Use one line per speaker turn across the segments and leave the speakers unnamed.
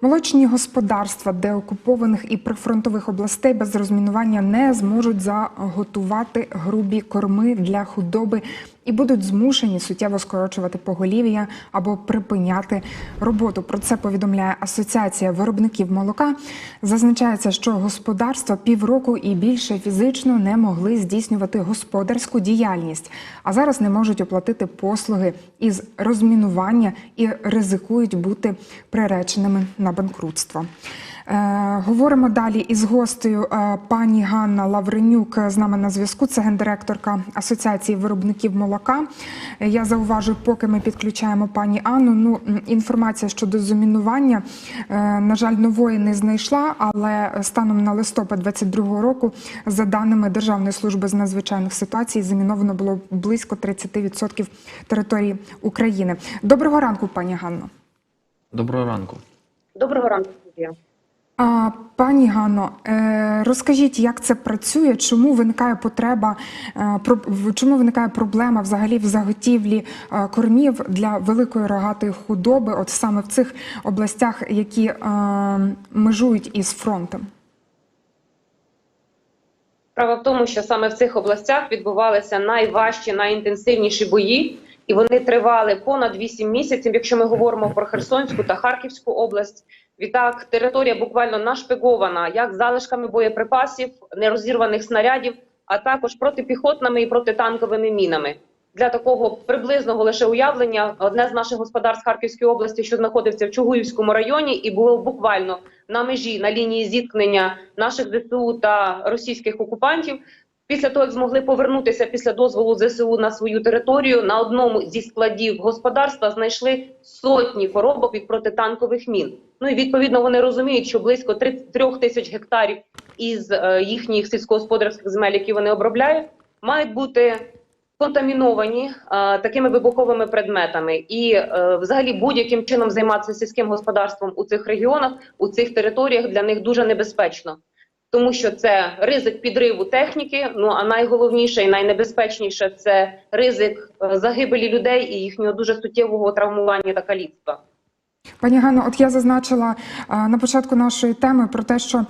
Молочні господарства деокупованих і прифронтових областей без розмінування не зможуть заготувати грубі корми для худоби і будуть змушені суттєво скорочувати поголів'я або припиняти роботу. Про це повідомляє Асоціація виробників молока. Зазначається, що господарства півроку і більше фізично не могли здійснювати господарську діяльність, а зараз не можуть оплатити послуги із розмінування і ризикують бути приреченими на банкрутство. Е, говоримо далі із гостею е, пані Ганна Лавренюк з нами на зв'язку. Це гендиректорка Асоціації виробників молока. Е, Я зауважу, поки ми підключаємо пані Анну. Ну інформація щодо замінування, е, на жаль, нової не знайшла, але станом на листопад 22 року, за даними Державної служби з надзвичайних ситуацій, заміновано було близько 30% території України. Доброго ранку, пані Ганно.
Доброго ранку.
Доброго ранку, студія.
Пані Ганно, е, розкажіть, як це працює? Чому виникає потреба, е, чому виникає проблема взагалі в заготівлі е, кормів для великої рогатої худоби, от саме в цих областях, які межують із фронтом?
Справа в тому, що саме в цих областях відбувалися найважчі, найінтенсивніші бої, і вони тривали понад 8 місяців. Якщо ми говоримо про Херсонську та Харківську область, відтак територія буквально нашпигована як залишками боєприпасів, нерозірваних снарядів, а також протипіхотними і протитанковими мінами. Для такого приблизного лише уявлення одне з наших господарств Харківської області, що знаходиться в Чугуївському районі, і було буквально на межі на лінії зіткнення наших ЗСУ та російських окупантів. Після того, як змогли повернутися після дозволу ЗСУ на свою територію, на одному зі складів господарства знайшли сотні коробок від протитанкових мін. Ну і відповідно вони розуміють, що близько три- трьох тисяч гектарів із е, їхніх сільськогосподарських земель, які вони обробляють, мають бути контаміновані е, такими вибуховими предметами, і е, взагалі будь-яким чином займатися сільським господарством у цих регіонах, у цих територіях для них дуже небезпечно. Тому що це ризик підриву техніки. Ну а найголовніше і найнебезпечніше це ризик е, загибелі людей і їхнього дуже суттєвого травмування та каліцтва.
Пані Ганно, от я зазначила е, на початку нашої теми про те, що е,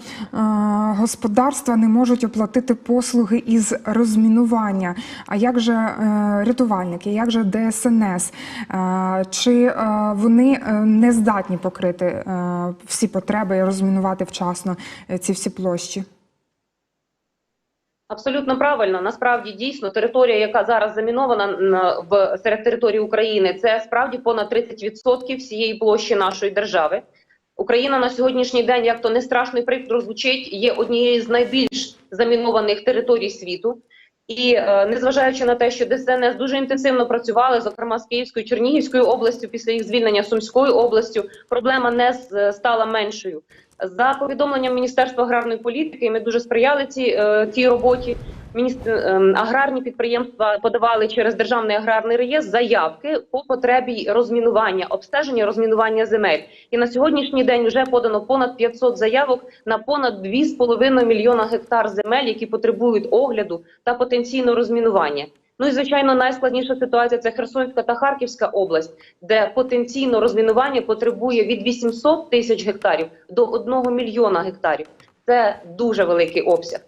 господарства не можуть оплатити послуги із розмінування. А як же е, рятувальники, як же ДСНС? Чи вони не здатні покрити всі потреби і розмінувати вчасно ці всі площі?
Абсолютно правильно. Насправді дійсно територія, яка зараз замінована в серед території України, це справді понад 30% всієї площі нашої держави. Україна на сьогоднішній день, як то не страшно і прикро звучить, є однією з найбільш замінованих територій світу. І е, незважаючи на те, що ДСНС дуже інтенсивно працювали, зокрема з Київською Чернігівською областю, після їх звільнення Сумською областю, проблема не стала меншою. За повідомленням Міністерства аграрної політики, ми дуже сприяли цій, е, роботі. Міністр ем, аграрні підприємства подавали через державний аграрний реєстр заявки по потребі розмінування, обстеження розмінування земель. І на сьогоднішній день вже подано понад 500 заявок на понад 2,5 мільйона гектар земель, які потребують огляду та потенційно розмінування. Ну і звичайно, найскладніша ситуація це Херсонська та Харківська область, де потенційно розмінування потребує від 800 тисяч гектарів до 1 мільйона гектарів. Це дуже великий обсяг.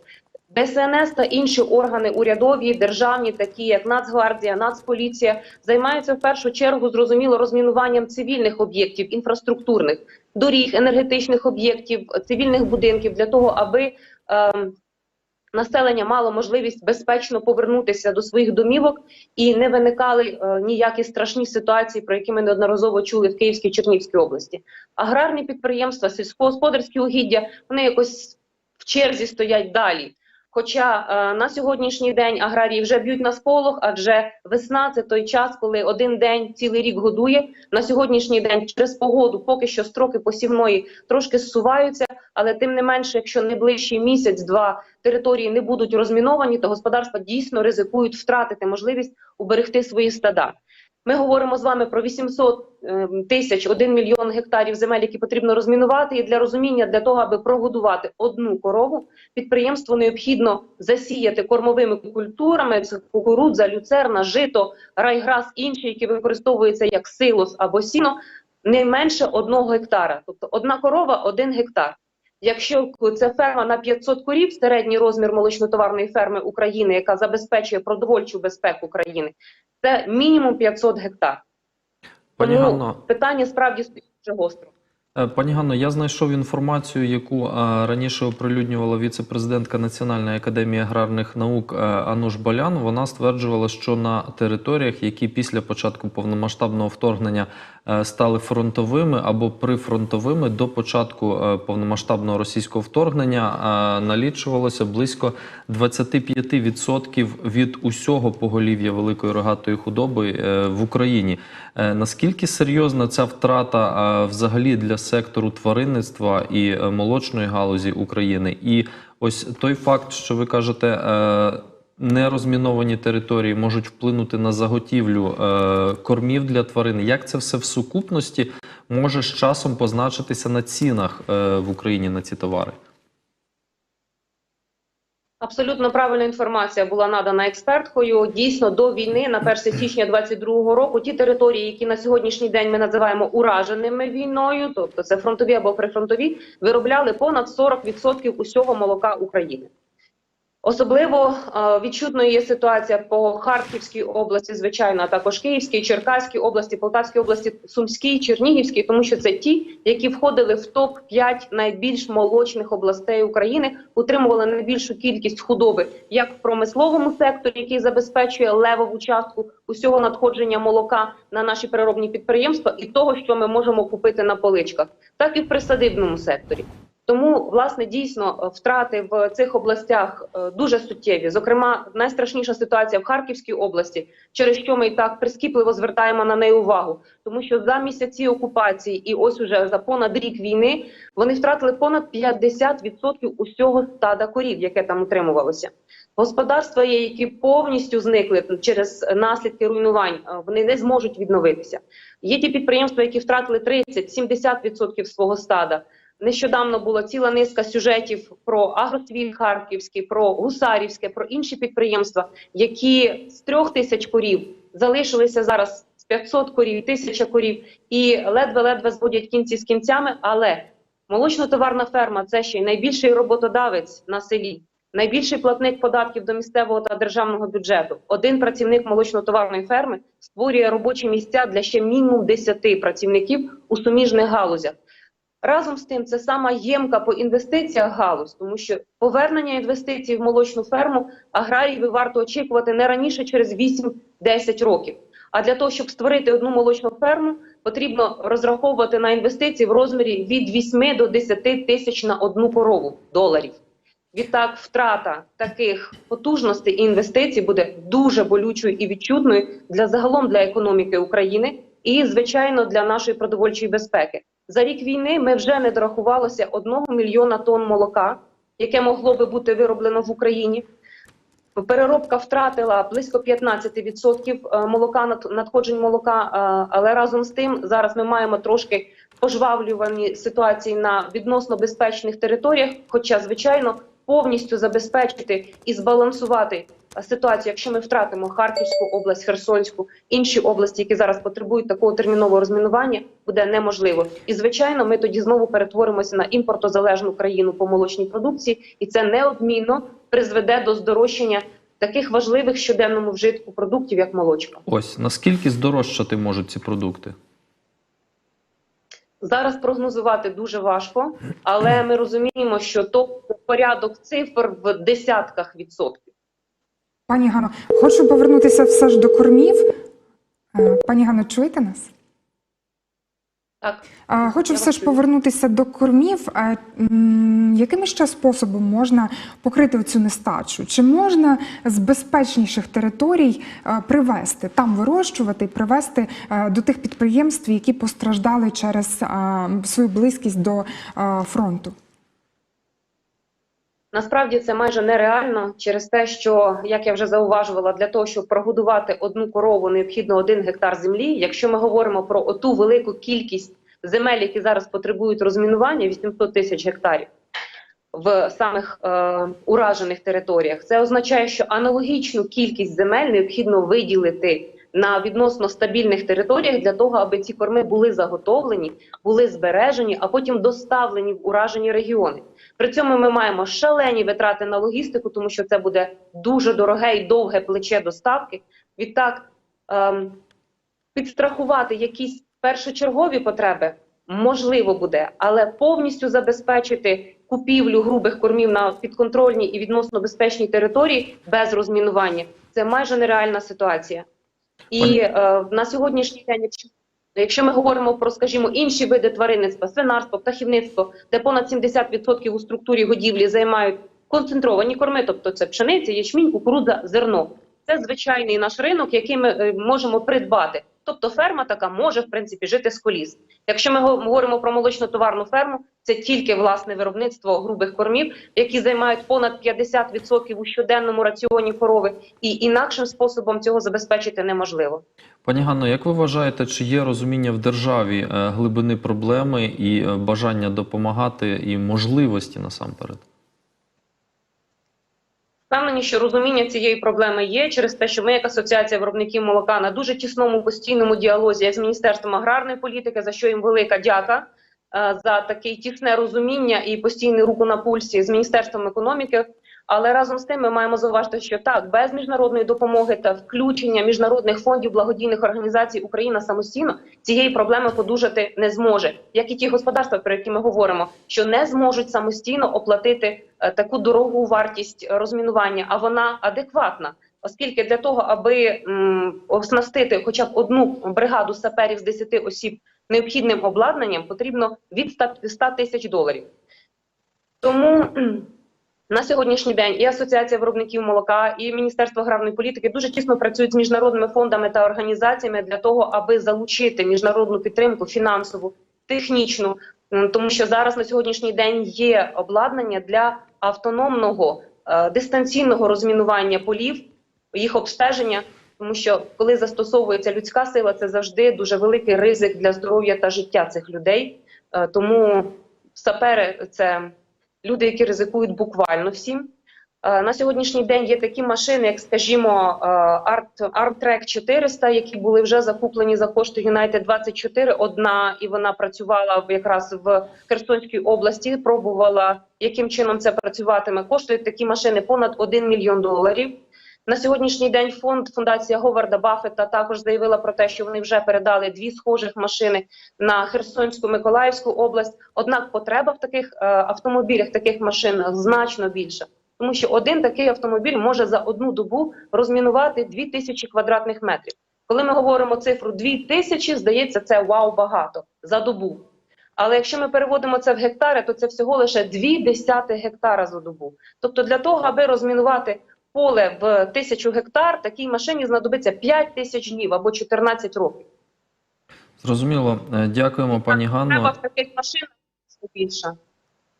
ДСНС та інші органи урядові, державні, такі як Нацгвардія, Нацполіція, займаються в першу чергу зрозуміло розмінуванням цивільних об'єктів, інфраструктурних доріг, енергетичних об'єктів, цивільних будинків для того, аби ем, населення мало можливість безпечно повернутися до своїх домівок і не виникали е, ніякі страшні ситуації, про які ми неодноразово чули в Київській Чернівській області. Аграрні підприємства, сільськогосподарські угіддя вони якось в черзі стоять далі. Хоча е, на сьогоднішній день аграрії вже б'ють на сполох, адже весна це той час, коли один день цілий рік годує. На сьогоднішній день через погоду поки що строки посівної трошки зсуваються, але тим не менше, якщо найближчий місяць-два території не будуть розміновані, то господарства дійсно ризикують втратити можливість уберегти свої стада. Ми говоримо з вами про 800 е, тисяч 1 мільйон гектарів земель, які потрібно розмінувати. І для розуміння, для того, аби прогодувати одну корову, підприємству необхідно засіяти кормовими культурами: це кукурудза, люцерна, жито, райграс, інші, які використовуються як силос або сіно. не менше одного гектара. Тобто одна корова один гектар. Якщо це ферма на 500 корів, середній розмір молочнотоварної ферми України, яка забезпечує продовольчу безпеку країни, це мінімум 500 гектар.
Пані
Тому
Ганно,
питання справді стоїть дуже гостро.
Е, Пані Ганно, я знайшов інформацію, яку е, раніше оприлюднювала віце-президентка Національної академії аграрних наук е, Ануш Болян. Вона стверджувала, що на територіях, які після початку повномасштабного вторгнення стали фронтовими або прифронтовими до початку повномасштабного російського вторгнення, налічувалося близько 25% від усього поголів'я великої рогатої худоби в Україні. Наскільки серйозна ця втрата взагалі для сектору тваринництва і е, молочної галузі України? І ось той факт, що ви кажете, е, нерозміновані території можуть вплинути на заготівлю е, кормів для тварин. Як це все в сукупності може з часом позначитися на цінах в Україні на ці товари?
Абсолютно правильна інформація була надана експерткою. Дійсно, до війни на 1 січня 2022 року ті території, які на сьогоднішній день ми називаємо ураженими війною, тобто це фронтові або прифронтові, виробляли понад 40% усього молока України. Особливо е, відчутною є ситуація по Харківській області, звичайно, а також Київській, Черкаській області, Полтавській області, Сумській, Чернігівській, тому що це ті, які входили в топ 5 найбільш молочних областей України, утримували найбільшу кількість худоби як в промисловому секторі, який забезпечує левову частку усього надходження молока на наші переробні підприємства, і того, що ми можемо купити на поличках, так і в присадибному секторі. Тому, власне, дійсно втрати в цих областях е, дуже суттєві. Зокрема, найстрашніша ситуація в Харківській області, через що ми і так прискіпливо звертаємо на неї увагу, тому що за місяці окупації і ось уже за понад рік війни вони втратили понад 50% усього стада корів, яке там утримувалося. Господарства є, які повністю зникли через наслідки руйнувань. е, Вони не зможуть відновитися. Є ті підприємства, які втратили 30-70% свого стада. Нещодавно була ціла низка сюжетів про Агросвіт Харківський, про Гусарівське, про інші підприємства, які з трьох тисяч корів залишилися зараз з 500 корів, тисяча корів, і ледве-ледве зводять кінці з кінцями. Але молочно-товарна ферма це ще й найбільший роботодавець на селі, найбільший платник податків до місцевого та державного бюджету. Один працівник молочно-товарної ферми створює робочі місця для ще мінімум 10 працівників у суміжних галузях. Разом з тим, це сама ємка по інвестиціях галузь, тому що повернення інвестицій в молочну ферму аграріїв варто очікувати не раніше через 8-10 років. А для того, щоб створити одну молочну ферму, потрібно розраховувати на інвестиції в розмірі від 8 до 10 тисяч на одну корову доларів. Відтак, втрата таких потужностей і інвестицій буде дуже болючою і відчутною для загалом для економіки України і, звичайно, для нашої продовольчої безпеки. За рік війни ми вже не дорахувалося одного мільйона тонн молока, яке могло би бути вироблено в Україні. Переробка втратила близько 15% е, молока над- надходжень молока. е, Але разом з тим зараз ми маємо трошки пожвавлювані ситуації на відносно безпечних територіях. Хоча, звичайно, повністю забезпечити і збалансувати ситуацію, якщо ми втратимо Харківську область, Херсонську, інші області, які зараз потребують такого термінового розмінування, буде неможливо. І звичайно, ми тоді знову перетворимося на імпортозалежну країну по молочній продукції, і це неодмінно призведе до здорожчання таких важливих щоденному вжитку продуктів, як молочка.
Ось наскільки здорожчати можуть ці продукти?
Зараз прогнозувати дуже важко, але ми розуміємо, що то порядок цифр в десятках відсотків.
Пані Гано, хочу повернутися все ж до кормів. Е, Пані Гано, чуєте нас?
Так.
Хочу
Я
все ж повернутися до кормів. А, м, Яким ще способом можна покрити цю нестачу? Чи можна з безпечніших територій е, привезти, там вирощувати і привезти е, до тих підприємств, які постраждали через е, свою близькість до е, фронту?
Насправді це майже нереально через те, що як я вже зауважувала, для того, щоб прогодувати одну корову, необхідно один гектар землі. Якщо ми говоримо про оту велику кількість земель, які зараз потребують розмінування, 800 тисяч гектарів в самих е, уражених територіях, це означає, що аналогічну кількість земель необхідно виділити на відносно стабільних територіях для того, аби ці корми були заготовлені, були збережені, а потім доставлені в уражені регіони. При цьому ми маємо шалені витрати на логістику, тому що це буде дуже дороге і довге плече доставки. Відтак ем, підстрахувати якісь першочергові потреби можливо буде, але повністю забезпечити купівлю грубих кормів на підконтрольній і відносно безпечній території без розмінування це майже нереальна ситуація. І е, на сьогоднішній день, якщо, якщо ми говоримо про, скажімо, інші види тваринництва, свинарство, птахівництво, де понад 70% у структурі годівлі займають концентровані корми, тобто це пшениця, ячмінь, кукурудза, зерно. Це звичайний наш ринок, який ми е, можемо придбати. Тобто ферма така може в принципі жити з коліс. Якщо ми го- говоримо про молочно-товарну ферму, це тільки власне виробництво грубих кормів, які займають понад 50% у щоденному раціоні корови, і інакшим способом цього забезпечити неможливо.
Пані Ганно, як ви вважаєте, чи є розуміння в державі е, глибини проблеми і е, бажання допомагати і можливості насамперед?
Впевнені, що розуміння цієї проблеми є через те, що ми, як асоціація виробників молока, на дуже тісному постійному діалозі з міністерством аграрної політики, за що їм велика дяка е, за таке тісне розуміння і постійну руку на пульсі з міністерством економіки. Але разом з тим ми маємо зауважити, що так, без міжнародної допомоги та включення міжнародних фондів благодійних організацій Україна самостійно цієї проблеми подужати не зможе, як і ті господарства, про які ми говоримо, що не зможуть самостійно оплатити е, таку дорогу вартість розмінування, а вона адекватна. Оскільки для того, аби м, оснастити хоча б одну бригаду саперів з 10 осіб необхідним обладнанням, потрібно від 100 100 тисяч доларів. Тому на сьогоднішній день і Асоціація виробників молока, і Міністерство аграрної політики дуже тісно працюють з міжнародними фондами та організаціями для того, аби залучити міжнародну підтримку фінансову, технічну, тому що зараз на сьогоднішній день є обладнання для автономного е, дистанційного розмінування полів, їх обстеження. Тому що коли застосовується людська сила, це завжди дуже великий ризик для здоров'я та життя цих людей. Е, Тому сапери це люди, які ризикують буквально всім. Е, На сьогоднішній день є такі машини, як, скажімо, е, Armtrack 400, які були вже закуплені за кошти United 24. Одна і вона працювала якраз в Херсонській області. Пробувала, яким чином це працюватиме. Коштують такі машини понад 1 мільйон доларів. На сьогоднішній день фонд фундація Говарда Баффета також заявила про те, що вони вже передали дві схожих машини на Херсонську Миколаївську область. Однак потреба в таких е, автомобілях, таких машинах значно більша, тому що один такий автомобіль може за одну добу розмінувати 2000 квадратних метрів. Коли ми говоримо цифру 2000, здається, це вау багато за добу. Але якщо ми переводимо це в гектари, то це всього лише 2 десяти гектара за добу. Тобто, для того, аби розмінувати поле в тисячу гектар, такій машині знадобиться 5 тисяч днів або 14 років.
Зрозуміло. Е, Дякуємо, пані
Треба
Ганно.
в таких машинах більше.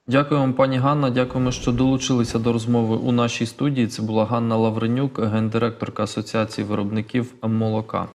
Дякуємо, пані Ганна. Дякуємо, що долучилися до розмови у нашій студії. Це була Ганна Лавренюк, гендиректорка Асоціації виробників молока.